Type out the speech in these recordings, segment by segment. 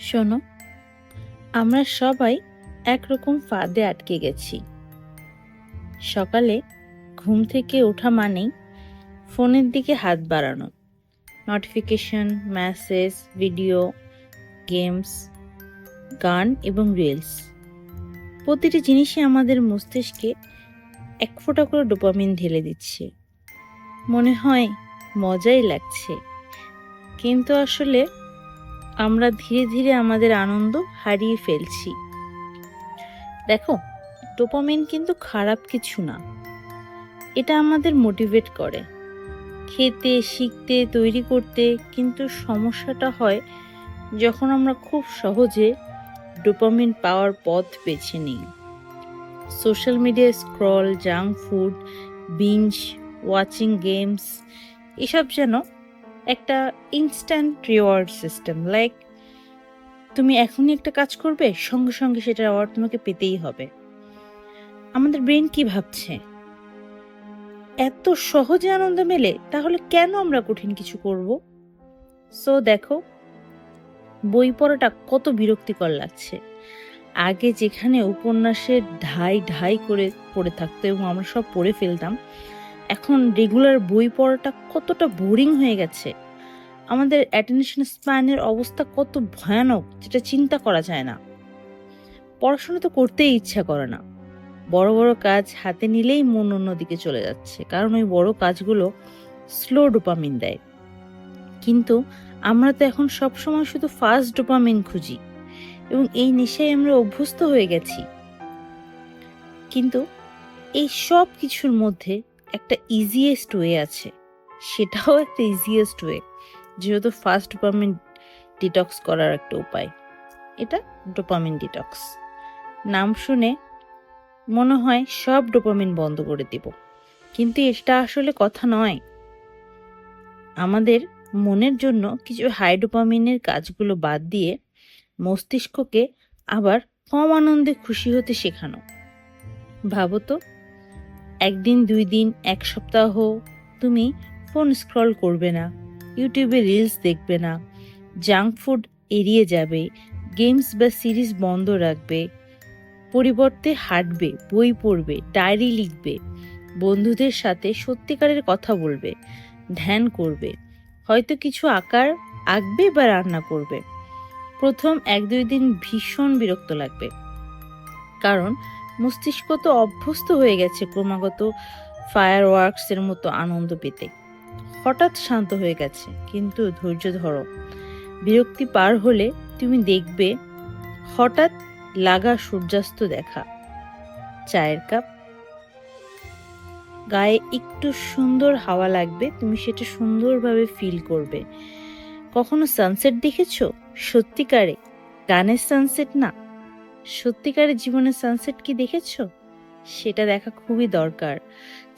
শোনো, আমরা সবাই একরকম ফাঁদে আটকে গেছি। সকালে ঘুম থেকে ওঠা মানেই ফোনের দিকে হাত বাড়ানো। নোটিফিকেশন মেসেজ ভিডিও গেমস গান এবং রিলস প্রতিটি জিনিসই আমাদের মস্তিষ্কে এক ফোঁটা করে ডোপামিন ঢেলে দিচ্ছে। মনে হয় মজাই লাগছে। কিন্তু আসলে আমরা ধীরে ধীরে আমাদের আনন্দ হারিয়ে ফেলছি। দেখো, ডোপামিন কিন্তু খারাপ কিছু না। এটা আমাদের মোটিভেট করে। খেতে, শিখতে, তৈরি করতে কিন্তু সমস্যাটা হয় যখন আমরা খুব সহজে ডোপামিন পাওয়ার পথ বেছে নিই। Social media scroll, junk food binge watching games এসব যেন একটা ইনস্ট্যান্ট রিওয়ার্ড সিস্টেম লাইক তুমি এখনই একটা কাজ করবে, সঙ্গে সঙ্গে সেটা রিওয়ার্ড তোমাকে পেতেই হবে। আমাদের ব্রেন কি ভাবছে? এত সহজে আনন্দ মেলে, তাহলে কেন আমরা কঠিন কিছু করব? সো দেখো, বই পড়াটা কত বিরক্তিকর লাগছে। আগে যেখানে উপন্যাসের ঢাই ঢাই করে পড়ে থাকতো এবং আমরা সব পড়ে ফেলতাম এখন রেগুলার বই পড়াটা কতটা বোরিং হয়ে গেছে। আমাদের অ্যাটেনশন স্প্যানের অবস্থা কত ভয়ানক, যেটা চিন্তা করা যায় না। পড়াশোনা তো করতেই ইচ্ছা করে না। বড় বড় কাজ হাতে নিলেই মন অন্যদিকে চলে যাচ্ছে, কারণ ওই বড় কাজগুলো স্লো ডোপামিন দেয়। কিন্তু আমরা তো এখন সব সময় শুধু ফাস্ট ডোপামিন খুঁজি, এবং এই নেশায় আমরা অভ্যস্ত হয়ে গেছি। কিন্তু এই সব কিছুর মধ্যে একটা ইজিয়েস্ট ওয়ে আছে। সেটাও একটা ইজিয়েস্ট ওয়ে যেহেতু ফার্স্ট ডোপামিন ডিটক্স করার একটা উপায়। এটা ডোপামিন ডিটক্স নাম শুনে মনে হয় সব ডোপামিন বন্ধ করে দিব। কিন্তু এটা আসলে কথা নয়। আমাদের মনের জন্য কিছু হাই ডোপামিনের কাজগুলো বাদ দিয়ে মস্তিষ্ককে আবার কম আনন্দে খুশি হতে শেখানো। ভাবো তো একদিন, দুই দিন, এক সপ্তাহ তুমি ফোন স্ক্রল করবে না ইউটিউবে রিলস দেখবে না জাঙ্ক ফুড এড়িয়ে যাবে গেমস বা সিরিজ বন্ধ রাখবে, পরিবর্তে হাঁটবে, বই পড়বে ডায়েরি লিখবে, বন্ধুদের সাথে সত্যিকারের কথা বলবে, ধ্যান করবে, হয়তো কিছু আকার আঁকবে বা রান্না করবে। প্রথম এক দুই দিন ভীষণ বিরক্ত লাগবে। কারণ মস্তিষ্ক তো অভ্যস্ত হয়ে গেছে ক্রমাগত ফায়ার ওয়ার্কসের মতো আনন্দ পেতে। হঠাৎ শান্ত হয়ে গেছে, কিন্তু ধৈর্য ধরো। বিরক্তি পার হলে তুমি দেখবে, হঠাৎ লাগা সূর্যাস্ত দেখা। চায়ের কাপ। গায়ে একটু সুন্দর হাওয়া লাগবে, তুমি সেটা সুন্দরভাবে ফিল করবে। কখনো সানসেট দেখেছ? সত্যিকারে, গানের সানসেট না। সত্যিকারে জীবনে সানসেট কি দেখেছ? সেটা দেখা খুবই দরকার।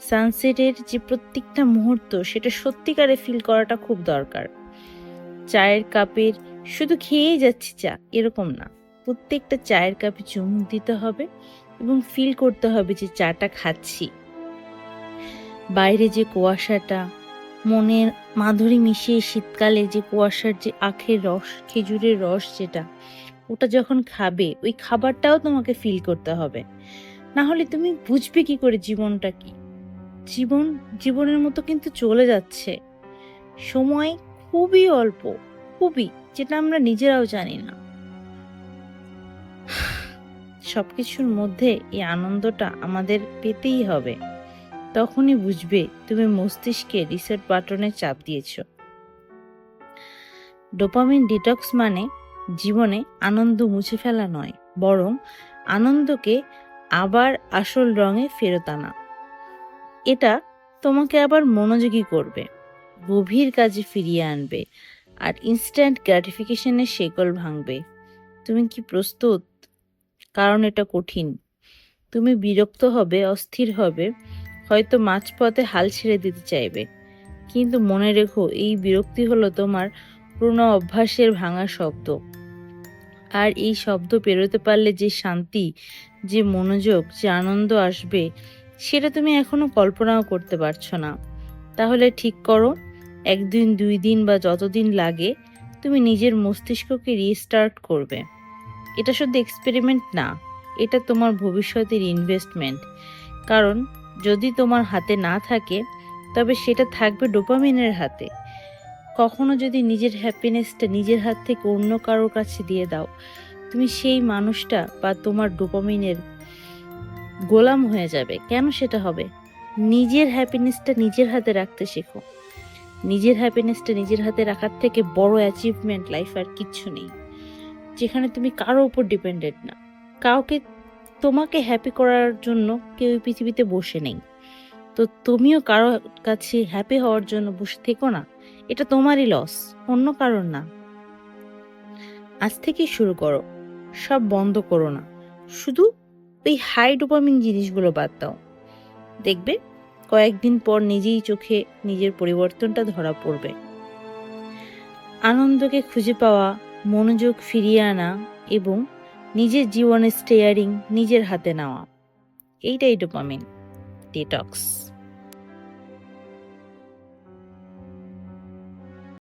সানসেটের যে প্রত্যেকটা মুহূর্ত, সেটা সত্যিকারে ফিল করাটা খুব দরকার। চায়ের কাপের, শুধু খেয়েই যাচ্ছি চা, এরকম না। প্রত্যেকটা চায়ের কাপে চুমুক দিতে হবে এবং ফিল করতে হবে যে চাটা খাচ্ছি। বাইরে যে কুয়াশাটা, মনের মাধুরী মিশিয়ে শীতকালে যে কুয়াশার যে আখের রস, খেজুরের রস যেটা ওটা যখন খাবে, ওই খাবারটাও তোমাকে ফিল করতে হবে। না হলে তুমি বুঝবে কি করে জীবনটা কি। জীবন, জীবনের মতো কিন্তু চলে যাচ্ছে। সময় খুবই অল্প, খুবই, যেটা আমরা নিজেরাও জানি না। সবকিছুর মধ্যে এই আনন্দটা আমাদের পেতেই হবে। তখনই বুঝবে তুমি মস্তিষ্কে রিসেট বাটনে চাপ দিয়েছ। ডোপামিন ডিটক্স মানে জীবনে আনন্দ মুছে ফেলা নয়, বরং আনন্দকে আবার আসল রঙে ফেরত আনা। এটা তোমাকে আবার মনোযোগী করবে, গভীর কাজে ফিরিয়ে আনবে, আর ইনস্ট্যান্ট গ্র্যাটিফিকেশনের শেকল ভাঙবে। তুমি কি প্রস্তুত? কারণ এটা কঠিন। তুমি বিরক্ত হবে, অস্থির হবে, হয়তো মাঝপথে হাল ছেড়ে দিতে চাইবে। কিন্তু মনে রেখো, এই বিরক্তি হলো তোমার পুরনো অভ্যাসের ভাঙা শব্দ। আর এই শব্দ পেরোতে পারলে যে শান্তি, যে মনোযোগ, যে আনন্দ আসবে, সেটা তুমি এখনও কল্পনাও করতে পারছ না। তাহলে ঠিক করো, একদিন, দুই দিন বা যতদিন লাগে, তুমি নিজের মস্তিষ্ককে রিস্টার্ট করবে। এটা শুধু এক্সপেরিমেন্ট না, এটা তোমার ভবিষ্যতের ইনভেস্টমেন্ট কারণ যদি তোমার হাতে না থাকে, তবে সেটা থাকবে ডোপামিনের হাতে। কখনো যদি নিজের হ্যাপিনেসটা নিজের হাত থেকে অন্য কারোর কাছে দিয়ে দাও, তুমি সেই মানুষটা বা তোমার ডোপামিনের গোলাম হয়ে যাবে। কেন সেটা হবে? নিজের হ্যাপিনেসটা নিজের হাতে রাখতে শেখো। নিজের হ্যাপিনেসটা নিজের হাতে রাখার থেকে বড় অ্যাচিভমেন্ট লাইফ আর কিচ্ছু নেই। যেখানে তুমি কারও উপর ডিপেন্ডেন্ট না। কাউকে, তোমাকে হ্যাপি করার জন্য কেউ পৃথিবীতে বসে নেই। তো তুমিও কারও কাছে হ্যাপি হওয়ার জন্য বসে থেকো না। এটা তোমারই লস অন্য কারণ না। আজ থেকেই শুরু করো, সব বন্ধ করো না। শুধু এই হাই ডোপামিন জিনিসগুলো বাদ দাও। দেখবে, কয়েকদিন পর নিজেই চোখে নিজের পরিবর্তনটা ধরা পড়বে। আনন্দকে খুঁজে পাওয়া, মনোযোগ ফিরিয়ে আনা এবং নিজের জীবনের স্টেয়ারিং নিজের হাতে নেওয়া। এইটাই ডোপামিন ডিটক্স